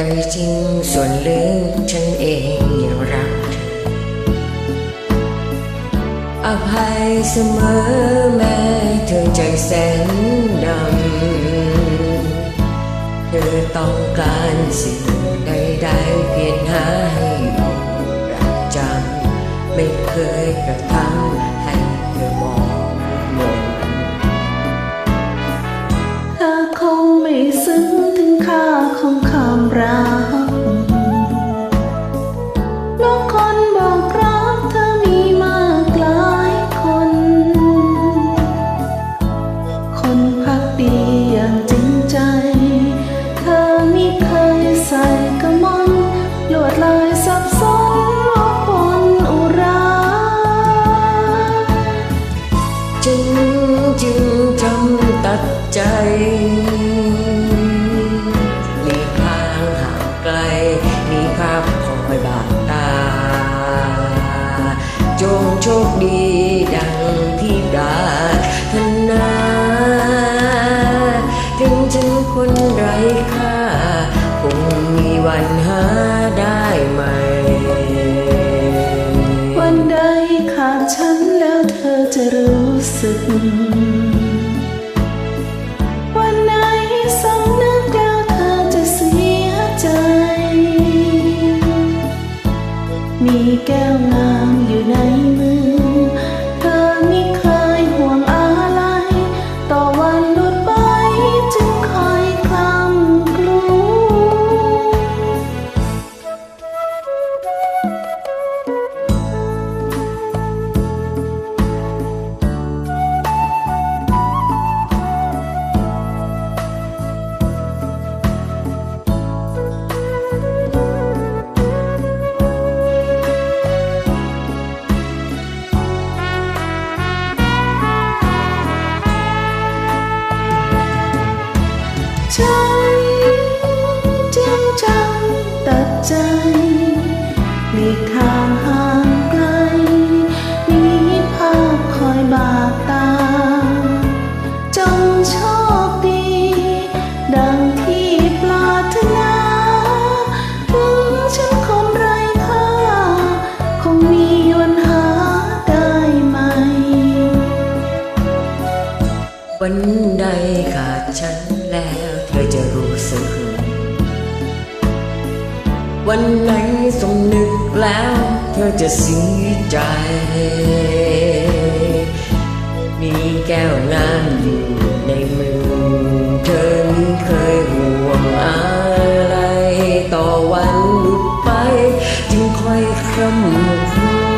ใจจริงส่วนลึกฉันเองยังรักเธออภัยเสมอแม้เธอใจแสนดำ เธอต้องการสิ่งใดๆเพียงหาให้อยู่ประจำไม่เคยกระทำให้เธอมอง รัก น้องคนบอกรักเธอมีมากหลายคน คนพักดีอย่างจริงใจ เธอไม่เคยใส่กระมอนลวดลายซับซ้อนวกวนอุราจึงจึงจำตัดใจ ชคดีดังที่ดาธนาถึงฉันคนไร้ค่า คงมีวันหาได้ไหม วันใดขาดฉันแล้วเธอจะรู้สึก ฉันจึงจำตัดใจหลีทางห่างไกลหนีภาพคอยบาดตา จงโชคดี ดังที่ปรารถนาถึงฉันคนไร้ค่า คงมีวันหาได้ไหมวัน วันไหนสมนึกแล้ว เธอจะเสียใจ มีแก้วน้ำอยู่ในมือ เธอไม่เคยห่วงอะไร ต่อวันลุดไป จึงค่อยคร่ำครว